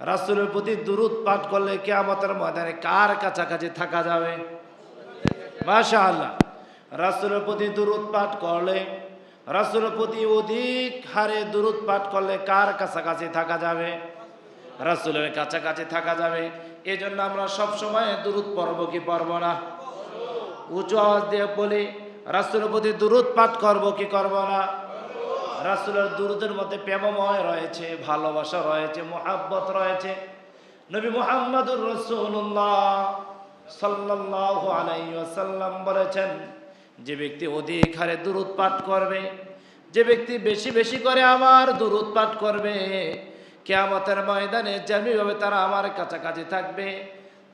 রাসুলের প্রতি দুরুদ পাঠ করলে কেয়ামতের ময়দানে কার কাছাকাছি থাকা যাবে? মাশা আল্লাহ রাসুলের প্রতি দুরুদ পাঠ করলে, রাসুলের প্রতি অধিক হারে দুরুদ পাঠ করলে কার কাছাকাছি থাকা যাবে? রাসুলের কাছাকাছি থাকা যাবে। এই জন্য আমরা সবসময় দুরুদ পড়ব কি পড়ব না? উঁচু আওয়াজ দিয়ে বলি, রাসুলের প্রতি দুরুদ পাঠ করব কি করব না? রাসুলের দুরুদের মধ্যে প্রেমময় রয়েছে, ভালোবাসা রয়েছে, মোহাব্বত রয়েছে। নবী মোহাম্মদুর রসুল্লাহ সাল্লাল্লাহু আলাইহি ওয়াসাল্লাম বলেছেন, যে ব্যক্তি অধিক হারে দুরুদ পাঠ করবে, যে ব্যক্তি বেশি বেশি করে আমার দুরুদ পাঠ করবে, কেয়ামতের ময়দানে যেমনিভাবে তারা আমার কাছাকাছি থাকবে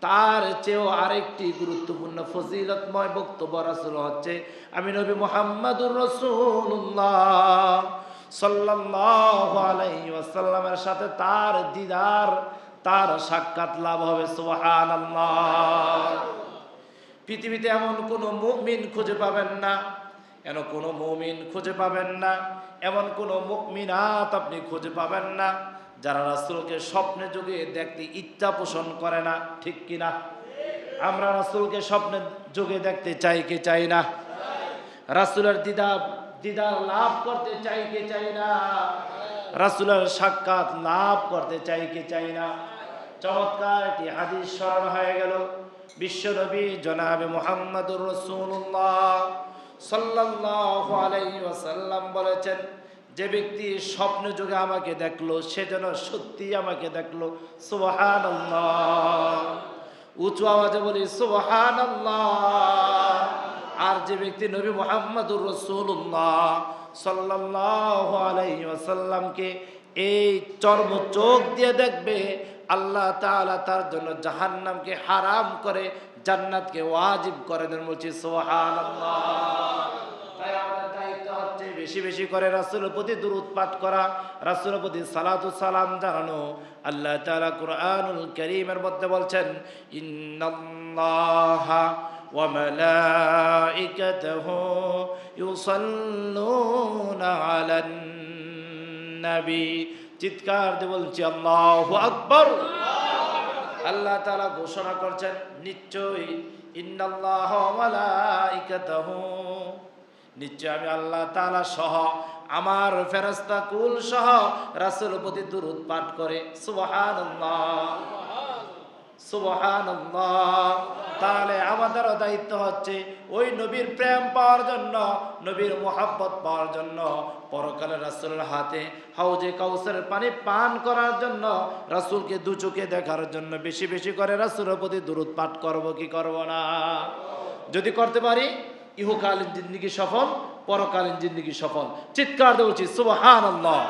তার চেয়েও আরেকটি গুরুত্বপূর্ণ ফজিলতময় বক্তব্য রাসুল হচ্ছে, আমি নবী মোহাম্মদুর রসুল্লাহ আলাইহি ওয়াসাল্লামের সাথে তার দিদার, তার সাক্ষাৎ লাভ হবে, সুবহানাল্লাহ। পৃথিবীতে এমন কোনো মুমিন খুঁজে পাবেন না এমন কোনো মুমিন খুঁজে পাবেন না, এমন কোনো মুমিনাত আপনি খুঁজে পাবেন না। যারা রাসূলকে স্বপ্নে যুগে দেখতে ইচ্ছা পোষণ করে না, ঠিক কিনা আমরা রাসূলকে স্বপ্নে যুগে দেখতে চাই কি চাই না? রাসূলের দিদা দিদার লাভ করতে চাই কি চাই না? রাসূলের সাক্ষাৎ লাভ করতে চাই কি চাই না? চমৎকার একটি হাদিস স্মরণ হয়ে গেল। বিশ্বনবী জনাবে মোহাম্মদুর রসুল্লাহ সাল্লাল্লাহু আলাইহি ওয়াসাল্লাম বলেছেন যে ব্যক্তি স্বপ্ন যুগে আমাকে দেখল, সে যেন সত্যি আমাকে দেখল। সুবহানাল্লাহ। উঁচু আওয়াজে বলি, সুবহানাল্লাহ। আর যে ব্যক্তি নবী মোহাম্মদুর রসুল্লাহ ওয়াসাল্লামকে এই চর্ম চোখ দিয়ে দেখবে, আল্লাহ তাআলা তার জন্য জাহান্নামকে হারাম করে জান্নাতকে ওয়াজিব করে দেন বলছি দায়িত্ব হচ্ছে বেশি বেশি করে রাসূলের প্রতি দুরূদ পাঠ করা, রাসূলের প্রতি সালাতু সালাম জানানো। আল্লাহ তাআলা কুরআনুল কারীমের মধ্যে বলছেন, ইন্নাল্লাহা মালাইকাতাহু ইউসাল্লুনা আলান নবী। চিৎকার দিয়ে বলছি, আল্লাহু আকবার। আল্লাহ তাআলা ঘোষণা করছেন, নিশ্চয়ই, ইন্নাল্লাহ মালাইকাতাহু নিশ্চয় আমি আল্লাহ তাআলা সহ, আমার ফেরেশতা কুল সহ রাসূল প্রতি দুরূদ পাঠ করে। সুবহানাল্লাহ। তাহলে আমাদেরও দায়িত্ব হচ্ছে ওই নবীর প্রেম পাওয়ার জন্য, নবীর মোহাব্বত পাওয়ার জন্য, পরকালে রাসূলের হাতে হাউজে কাউসারের পানি পান করার জন্য, রাসূলকে দু চোখে দেখার জন্য বেশি বেশি করে রাসূলের প্রতি দুরূদ পাঠ করব কি করব না? যদি করতে পারি ইহকালীন জিন্দগি সফল, পরকালীন জিন্দগি সফল। চিৎকার দিয়ে বলছি, সুবহানাল্লাহ।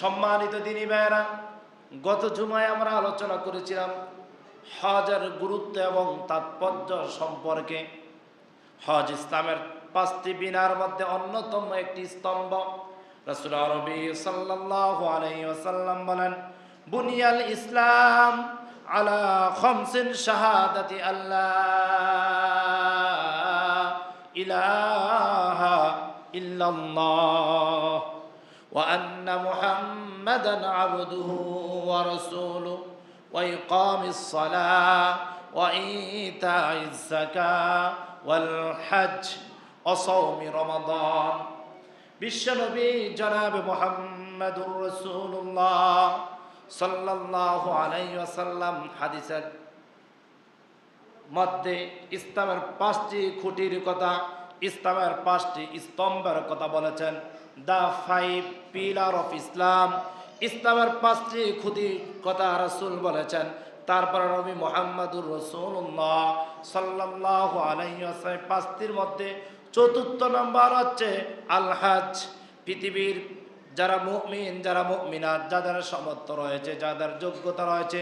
সম্মানিত দিনী ভাইয়েরা, গত জুমায় আমরা আলোচনা করেছিলাম হজের গুরুত্ব এবং তাৎপর্য সম্পর্কে। হজ ইসলামের পাঁচটি বিনার মধ্যে অন্যতম একটি স্তম্ভ। রসুল আরবি সাল্লাল্লাহু বলেন, বুনিয়াল ইসলাম আলা খমসিন শাহাদাতি আল্লাহ ইল্লাল্লাহ وأن محمدا عبده ورسوله وإقام الصلاة وإيتاء الزكاة والحج وصوم رمضان বিশ্বনবী জনাব মোহাম্মদুর রসুল্লাহ সাল্লাল্লাহু আলাইহি ওয়াসাল্লাম হাদিসের মধ্যে ইসলামের পাঁচটি খুঁটির কথা ইসলামের পাঁচটি স্তম্ভের কথা বলেছেন। The five pillar of Islam ইসলামের পাঁচটি খুঁটির কথা রাসূল বলেছেন। তারপর রবি মোহাম্মদুর রসুল্লাহ আলাইহি ওয়াসাল্লাম, পাঁচটির মধ্যে চতুর্থ নম্বর হচ্ছে আল হাজ পৃথিবীর যারা মুমিন, যারা মুমিনাত, যাদের সামর্থ্য রয়েছে, যাদের যোগ্যতা রয়েছে,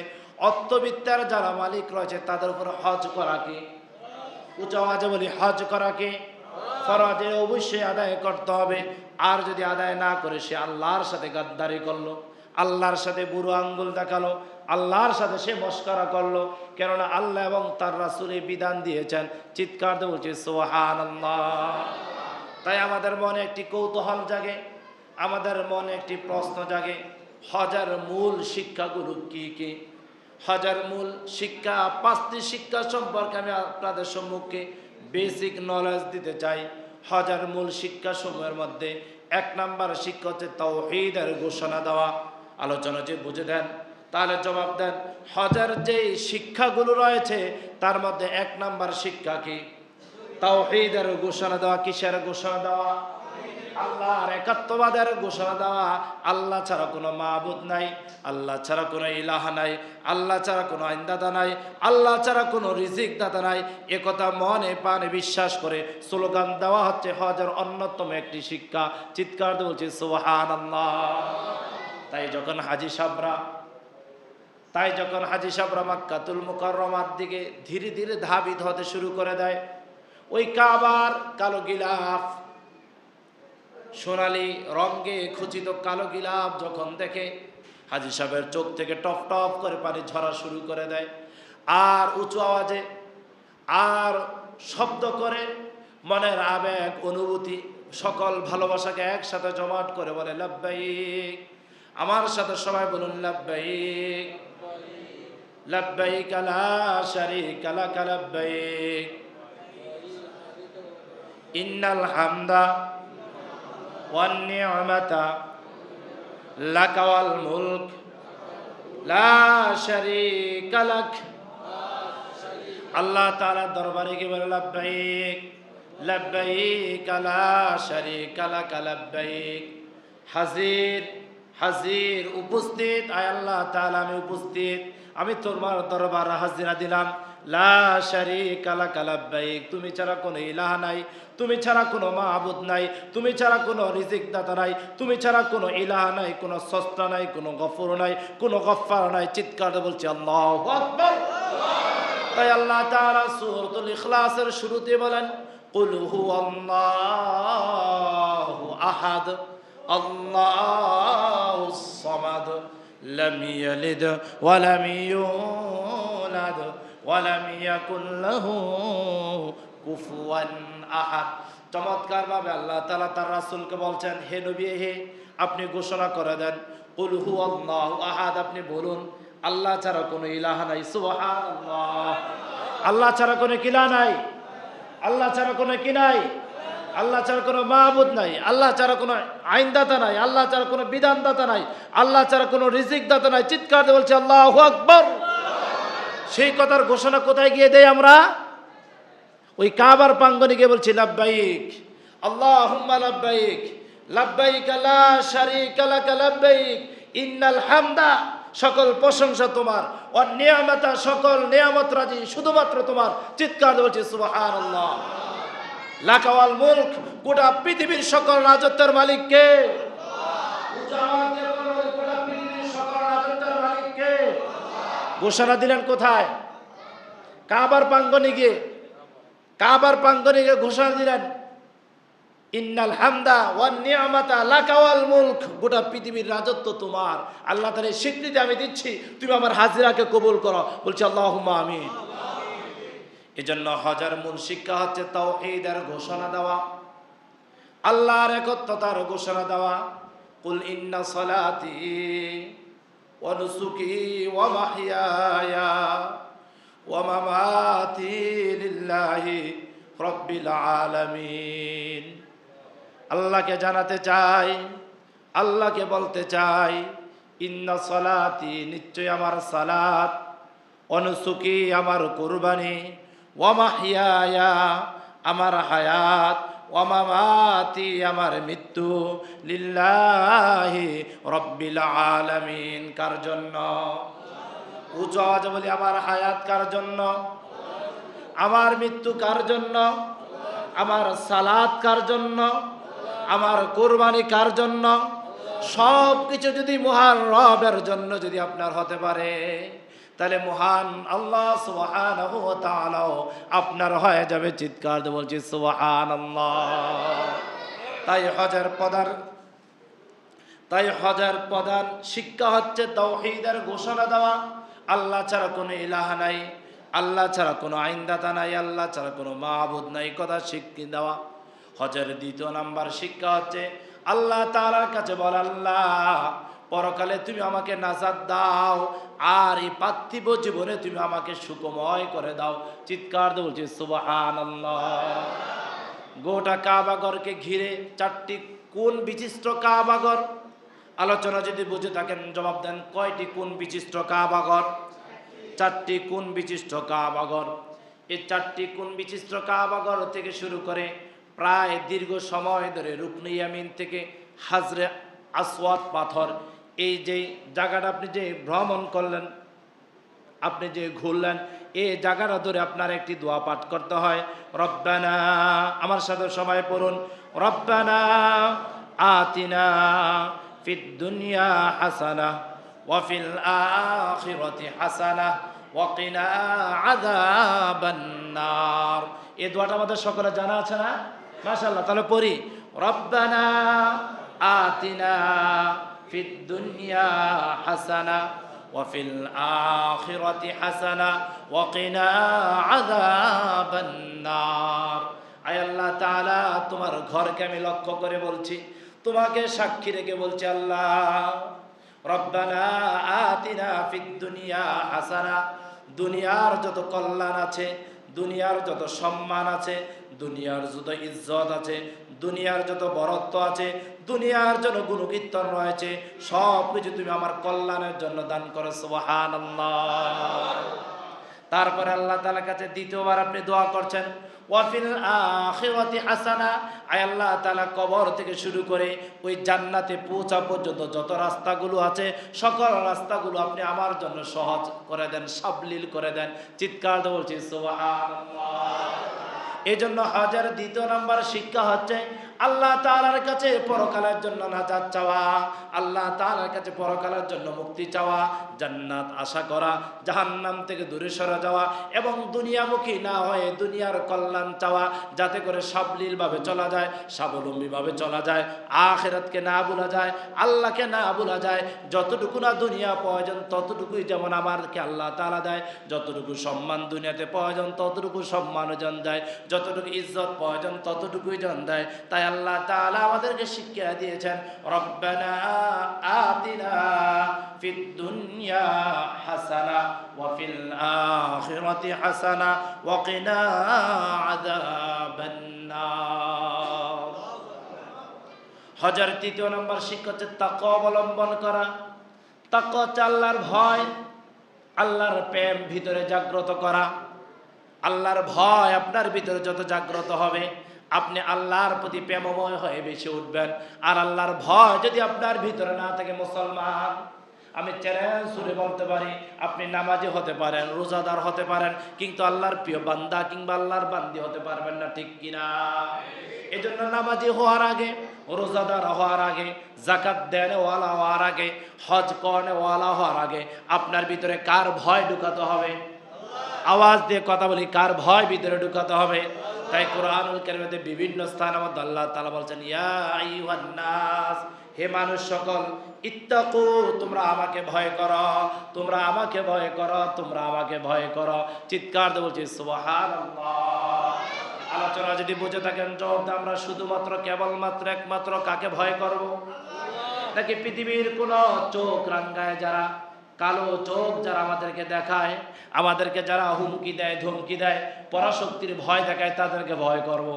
অর্থবিদ্যার যারা মালিক রয়েছে, তাদের উপর হজ করা কি? উচ্চ আওয়াজে বলি, হজ করা কি? ফরজে অবশ্যই আদায় করতে হবে। আর যদি আদায় না করে, সে আল্লাহর সাথে গাদ্দারি করল, আল্লাহর সাথে বুড়ো আঙ্গুল দেখাল, আল্লাহর সাথে সে মস্করা করল। কেননা আল্লাহ এবং তার রাসূল বিধান দিয়েছেন, চিৎকার দিয়ে বলছে সোহান তাই আমাদের মনে একটি কৌতূহল জাগে, আমাদের মনে একটি প্রশ্ন জাগে, হজার মূল শিক্ষাগুলো কি কি? হজার মূল শিক্ষা, পাঁচটি শিক্ষা সম্পর্কে আমি আপনাদের সম্মুখে বেসিক নলেজ দিতে চাই। হজার মূল শিক্ষা সময়ের মধ্যে এক নাম্বার শিক্ষা হচ্ছে তাওহীদের ঘোষণা দেওয়া। আলোচনা যে বুঝে দেন, তাহলে জবাব দেন, হজার যেই শিক্ষাগুলো রয়েছে, তার মধ্যে এক নাম্বার শিক্ষা কি? তাওহীদের ঘোষণা দেওয়া, কিসের ঘোষণা দেওয়া? আল্লাহর একাত্মবাদের ঘোষণা দেওয়া, আল্লাহ ছাড়া কোনো মাহবুদ নাই, আল্লাহ ছাড়া কোনো ইলাহা নাই, আল্লাহ ছাড়া কোনো আইনদাতা নাই, আল্লাহ ছাড়া কোনো রিজিক দাতা নাই একথা মনে পানে বিশ্বাস করে স্লোগান দেওয়া হচ্ছে হজের অন্যতম একটি শিক্ষা। চিৎকার বলছে সোহান আল্লাহ তাই যখন হাজি সাবরা, তাই যখন হাজি সাবরা মাক্কাতুল মুকাররমার দিকে ধীরে ধীরে ধাবিত হতে শুরু করে দেয়, ওই কাবার কালো গিলাফ সোনালি রঙে খচিত কালো গিলাপ যখন দেখে, হাজি সাহেবের চোখ থেকে টপ টপ করে পানি ঝরা শুরু করে দেয়। আর উঁচু আওয়াজে, আর শব্দ করে, মনের আবেগ, অনুভূতি, সকল ভালোবাসাকে একসাথে জমাট করে বলে, লাব্বাইক। আমার সাথে সবাই বলুন, লাব্বাইক। লাব্বাইক লা শারীকা লাক লাব্বাইক। ইন্নাল হামদা والنعمة لك والملك لا شريك لك আল্লাহ তাআলা দরবারে গিয়ে বলে লাব্বাইক লাব্বাইক লা শারীকা লাক লাব্বাইক হাজির হাজির উপস্থিত আয় আল্লাহ তাআলা আমি উপস্থিত আমি তোমার দরবারে হাজিরা দিলাম লা তুমি ছাড়া কোনো ইলাহ নাই, তুমি ছাড়া কোনো মাহবুদ নাই, তুমি ছাড়া কোনো রিজিক দাতা নাই, তুমি ছাড়া কোনো ইলাহ নাই, কোনো সস্তা নাই, কোনো গফর নাই, কোনো গফার নাই, চিৎকার বলছে, আল্লাহু তাই আল্লাহ তাআলা সূরাতুল ইখলাসের শুরুতে বলেন, কুল হুয়াল্লাহু আহাদ আল্লাহুস সামাদ, লাম ইয়ালিদ ওয়া লাম ইউলাদ ওয়া লাম ইয়াকুল কুফুয়ান আহাদ। চমৎকার ভাবে আল্লাহ তাআলা তার রাসূলকে বলছেন, হে নবী, হে, আপনি ঘোষণা করে দেন, কুল হুয়াল্লাহু আহাদ, আপনি বলুন, আল্লাহ ছাড়া কোনো ইলাহা নাই, সুবহানাল্লাহ। আল্লাহ ছাড়া কোনো কিলা নাই, আল্লাহ ছাড়া কোনো কি নাই, আল্লাহ ছাড়া কোনো মাহবুদ নাই, আল্লাহ ছাড়া কোনো আইনদাতা নাই, আল্লাহ ছাড়া কোনো বিধানদাতা নাই, আল্লাহ ছাড়া কোনো রিজিক দাতা নাই। চিৎকার বলছে, আল্লাহ আকবর! সেই কথার ঘোষণা কোথায় গিয়ে দেয় আমরা? ওই কাবার প্রাঙ্গনে গিয়ে বলছি, লাব্বাইক আল্লাহ লাব্বাইক লাব্বাইক লা শারীকা লাক, লাব্বাইক, ইন্নাল সকল প্রশংসা তোমার ও সকল নিয়ামত রাজি, শুধুমাত্র তোমার। চিৎকার বলছি, সুবহানাল্লাহ। লাকাওয়াল মুলক, গোটা পৃথিবীর সকল রাজত্বের মালিক ঘোষণা দিলেন কোথায়? কাবার প্রাঙ্গনে গিয়ে, কাবার প্রাঙ্গনে গিয়ে ঘোষণা দিলেন, ইন্নাল হামদা ওয়ান নিয়ামাতা মুলক। গোটা পৃথিবীর রাজত্ব তোমার। আল্লাহ এই স্বীকৃতি আমি দিচ্ছি, তুমি আমার হাজিরাকে কবুল করো। বলছি, আল্লাহুম্মা আমিন। এজন্য হাজার মূল শিক্ষা হচ্ছে তাওহীদের ঘোষণা দেওয়া, আল্লাহর একত্বতার ঘোষণা দেওয়া। কুল ইন্না সালাতি ওয়া মাহইয়ায়া ওয়া মামাতি লিল্লাহি রাব্বিল আল্লাহকে জানাতে চাই, আল্লাহকে বলতে চাই, ইন্না সলাতি নিশ্চয় আমার সালাত, অনুসুকি আমার কুরবানি ওয়ামাহিয়া আমার হায়াত। ওয়ামামাতি আমার মৃত্যু লিল্লাহি রব্বিল আলামিন। কার জন্য? উঁচু আওয়াজ বলি, আমার হায়াত কার জন্য? আমার মৃত্যু কার জন্য? আমার সালাদ কার জন্য? আমার কোরবানি কার জন্য? সব কিছু যদি মহান রবের জন্য যদি আপনার হতে পারে। তাহলে মহান আল্লাহ তাআলাও আপনার হয়ে যাবে চিৎকার বলছি সুবহানাল্লাহ। তাই হজের পদার, তাই হজের প্রধান শিক্ষা হচ্ছে তৌহিদের ঘোষণা দেওয়া। আল্লাহ ছাড়া কোনো ইলাহা নাই, আল্লাহ ছাড়া কোনো আইনদাতা নাই, আল্লাহ ছাড়া কোনো মাহবুদ নাই, কথা শিক্ষা দেওয়া। হজের দ্বিতীয় নাম্বার শিক্ষা হচ্ছে আল্লাহ তাআলার কাছে বল, আল্লাহ পরকালে তুমি আমাকে নাজাদ দাও, আর এই পার্থিব জীবনে তুমি আমাকে সুখময় করে দাও। চিৎকার বলছি, সুবহানাল্লাহ। গোটা কাবাগরকে ঘিরে চারটি কোন বিচিত্র কাবাগর। আলোচনা যদি বুঝে থাকেন, জবাব দেন, কয়টি কোন বিচিত্র কাবাগর? চারটি কোন বিশিষ্ট কাবাগর। এই চারটি কোন বিচিত্র কাবাগর থেকে শুরু করে প্রায় দীর্ঘ সময় ধরে রুকনি ইয়ামিন থেকে হাজরে আসওয়াদ পাথর এই যে জায়গাটা আপনি যে ভ্রমণ করলেন, আপনি যে ঘুরলেন, এই জায়গাটা ধরে আপনার একটি দোয়া পাঠ করতে হয়। রব্বানা, আমার সাথে সময় পড়ুন। রব্বানা, আতিনা ফিদ দুনিয়া হাসানা ওয়াফিল আখিরাতি হাসানা ওয়াকিনা আযাবান নার এই দোয়াটা আমাদের সকলে জানা আছে না? মাশাআল্লাহ, তাহলে পড়ি। রব্বানা, আতিনা ফিদ দুনিয়া হাসানা وفي الآخرة حسنة وقنا عذاب النار আয় আল্লাহ তাআলা তোমার ঘরকে আমি লক্ষ্য করে বলছি তোমাকে সাক্ষী রেখে বলছি আল্লাহ রব্বানা আতিনা ফিদ দুনিয়া হাসানা দুনিয়ার যত কল্যাণ আছে দুনিয়ার যত সম্মান আছে দুনিয়ার যত ইজ্জত আছে দুনিয়ার যত বরত্ব আছে দুনিয়ার জন্য গুণকীর্তন রয়েছে সব কিছু তুমি আমার কল্যাণের জন্য দান করো সুবহান তারপরে আল্লাহ তাআলার কাছে দ্বিতীয়বার আপনি দোয়া করছেন, ওয়াফিল আখিরাতি হাসানা। আল্লাহ তাআলা কবর থেকে শুরু করে ওই জান্নাতে পৌঁছা পর্যন্ত যত রাস্তাগুলো আছে, সকল রাস্তাগুলো আপনি আমার জন্য সহজ করে দেন, সাবলীল করে দেন। চিৎকার বলছি এই জন্য হাজার দ্বিতীয় নাম্বার শিক্ষা হচ্ছে আল্লাহ তাআলার কাছে পরকালের জন্য নাজাত চাওয়া, আল্লাহ তাআলার কাছে পরকালের জন্য মুক্তি চাওয়া, জান্নাত আশা করা, জাহান্নাম থেকে দূরে সরে যাওয়া এবং দুনিয়ামুখী না হয়ে দুনিয়ার কল্যাণ চাওয়া, যাতে করে সাবলীলভাবে চলা যায়, স্বাবলম্বীভাবে চলা যায়, আখেরাতকে না ভোলা যায়, আল্লাহকে না ভোলা যায়, যতটুকু না দুনিয়া প্রয়োজন ততটুকুই যেমন আমারকে আল্লাহ তাআলা দেয়, যতটুকু সম্মান দুনিয়াতে প্রয়োজন ততটুকু সম্মান জন দেয়, যতটুকু ইজ্জত প্রয়োজন ততটুকুই জন দেয়, তাই আল্লাহ তাআলা আমাদেরকে শিক্ষা দিয়েছেন, রব্বানা আতিনা ফিদ দুনিয়া হাসানা ওয়া ফিল আখিরাতি হাসানা ওয়া কিনা আযাবান নার হজার তৃতীয় নম্বর শিক্ষা হচ্ছে তাক অবলম্বন করা। তাক হচ্ছে আল্লাহর ভয়, আল্লাহর প্রেম ভিতরে জাগ্রত করা। আল্লাহর ভয় আপনার ভিতরে যত জাগ্রত হবে আপনি আল্লাহর প্রতি প্রেমময় হয়ে বেশি উঠবেন। আর আল্লাহর ভয় যদি আপনার ভিতরে না থাকে, মুসলমান, আমি চ্যালেঞ্জ সুরে বলতে পারি, আপনি নামাজি হতে পারেন, রোজাদার হতে পারেন, কিন্তু আল্লাহর প্রিয় বান্দা কিংবা আল্লাহর বান্দি হতে পারবেন না, ঠিক কিনা? এই জন্য নামাজি হওয়ার আগে, রোজাদার হওয়ার আগে জাকাত দেনে ওয়ালা হওয়ার আগে, হজ করনে ওয়ালা হওয়ার আগে আপনার ভিতরে কার ভয় ঢুকাতে হবে? আওয়াজ দিয়ে কথা বলি, কার ভয় ভিতরে ঢুকাতে হবে? তাই কোরআনুল কারিমেতে বিভিন্ন স্থান আমাদের আল্লাহ তাআলা বলছেন, ইয়া আইয়ুহান নাস, হে মানুষ সকল, ইত্তাকু, তোমরা আমাকে ভয় করো, তোমরা আমাকে ভয় করো, তোমরা আমাকে ভয় করো। চিৎকার দিয়ে বলছি, সুবহানাল্লাহ। আলোচনা যদি বুঝে থাকেন, জবাব আমরা শুধুমাত্র কেবলমাত্র একমাত্র কাকে ভয় করব? নাকি পৃথিবীর কোন চোখ রাঙ্গায় যারা কালো চোখ যারা আমাদেরকে দেখায়, আমাদেরকে যারা হুমকি দেয়, ধমকি দেয়, পরাশক্তির ভয় দেখায়, তাদেরকে ভয় করব।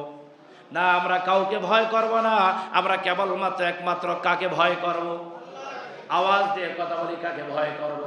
না, আমরা কাউকে ভয় করব না, আমরা কেবলমাত্র একমাত্র কাকে ভয় করব। আওয়াজ দিয়ে কথা বলি, কাকে ভয় করব।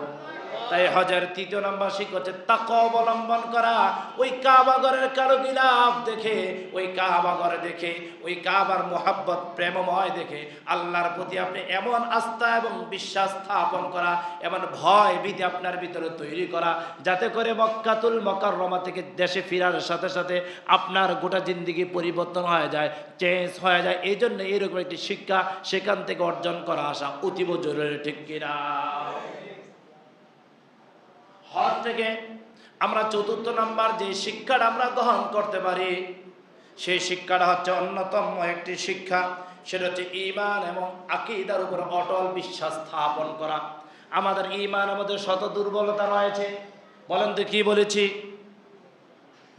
তাই হজের তৃতীয় নম্বর শিখ হচ্ছে তাক অবলম্বন করা। ওই কাবাগরের কালো গিলাপ দেখে, ওই কাবাগরে দেখে, ওই কাবার মোহাব্বত, প্রেমময় দেখে আল্লাহর প্রতি আপনি এমন আস্থা এবং বিশ্বাস স্থাপন করা, এমন ভয় ভীতি আপনার ভিতরে তৈরি করা, যাতে করে মক্কাতুল মকররমা থেকে দেশে ফেরার সাথে সাথে আপনার গোটা জিন্দিগি পরিবর্তন হয়ে যায় চেঞ্জ হয়ে যায়। এই জন্য এইরকম একটি শিক্ষা সেখান থেকে অর্জন করা আসা অতীব জরুরি, ঠিক কিনা? হজ থেকে আমরা চতুর্থ নাম্বার যে শিক্ষাটা আমরা গ্রহণ করতে পারি, সেই শিক্ষাটা হচ্ছে অন্যতম একটি শিক্ষা। সেটা হচ্ছে ইমান এবং আকিদার উপর অটল বিশ্বাস স্থাপন করা। আমাদের ইমান আমাদের শত দুর্বলতা রয়েছে। বলেন তো কি বলেছি?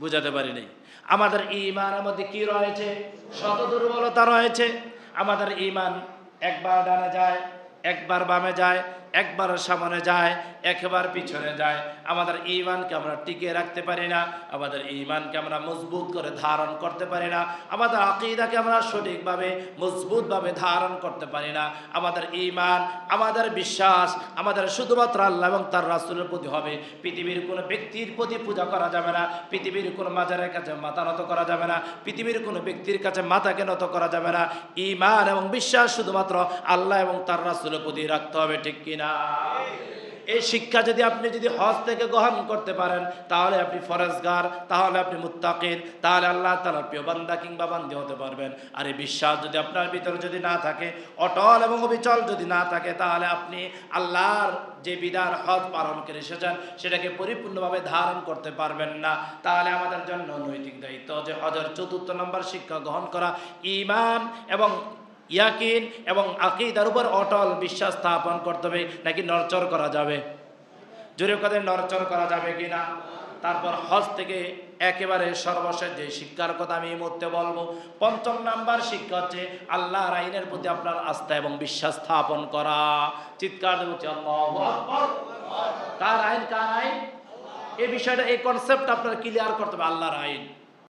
বুঝাতে পারি নাই আমাদের ইমানের মধ্যে কি রয়েছে? শত দুর্বলতা রয়েছে। আমাদের ইমান একবার ডানে যায়, একবার বামে যায় একবার সামনে যায় একবার পিছনে যায়। আমাদের ইমানকে আমরা টিকিয়ে রাখতে পারি না, আমাদের ইমানকে আমরা মজবুত করে ধারণ করতে পারি না, আমাদের আকিদাকে আমরা সঠিকভাবে মজবুতভাবে ধারণ করতে পারি না। আমাদের ইমান আমাদের বিশ্বাস, আমাদের শুধুমাত্র আল্লাহ এবং তার রাসুলের প্রতি হবে। পৃথিবীর কোনো ব্যক্তির প্রতি পূজা করা যাবে না, পৃথিবীর কোনো মাজারের কাছে মাথা নত করা যাবে না, পৃথিবীর কোনো ব্যক্তির কাছে মাথাকে নত করা যাবে না। ইমান এবং বিশ্বাস শুধুমাত্র আল্লাহ এবং তার রাসুলের প্রতি রাখতে হবে, ঠিক কিনা? এই শিক্ষা যদি আপনি যদি হজ থেকে গ্রহণ করতে পারেন, তাহলে আপনি ফরেজগার, তাহলে আপনি মুত্তাকিন তাহলে আল্লাহ তালার প্রিয় বান্দা কিংবা বান্দি হতে পারবেন। আর এই বিশ্বাস যদি আপনার ভিতরে যদি না থাকে, অটল এবং অবিচল যদি না থাকে, তাহলে আপনি আল্লাহর যে বিধান হজ পালন করে এসেছেন, সেটাকে পরিপূর্ণভাবে ধারণ করতে পারবেন না। তাহলে আমাদের জন্য নৈতিক দায়িত্ব যে হজের চতুর্থ নম্বর শিক্ষা গ্রহণ করা ইমান এবং ইয়াকিন এবং আকিদার উপর অটল বিশ্বাস স্থাপন করতে হবে, নাকি নরচর করা যাবে? জোরে কথা নরচর করা যাবে কি না তারপর হজ থেকে একেবারে সর্বশেষ যে শিক্ষার কথা আমি এই মুহূর্তে বলব, পঞ্চম নাম্বার শিক্ষা হচ্ছে আল্লাহর আইনের প্রতি আপনার আস্থা এবং বিশ্বাস স্থাপন করা। চিৎকার কার আইন কার আইন? এই বিষয়টা, এই কনসেপ্ট আপনার ক্লিয়ার করতে হবে, আল্লাহর আইন।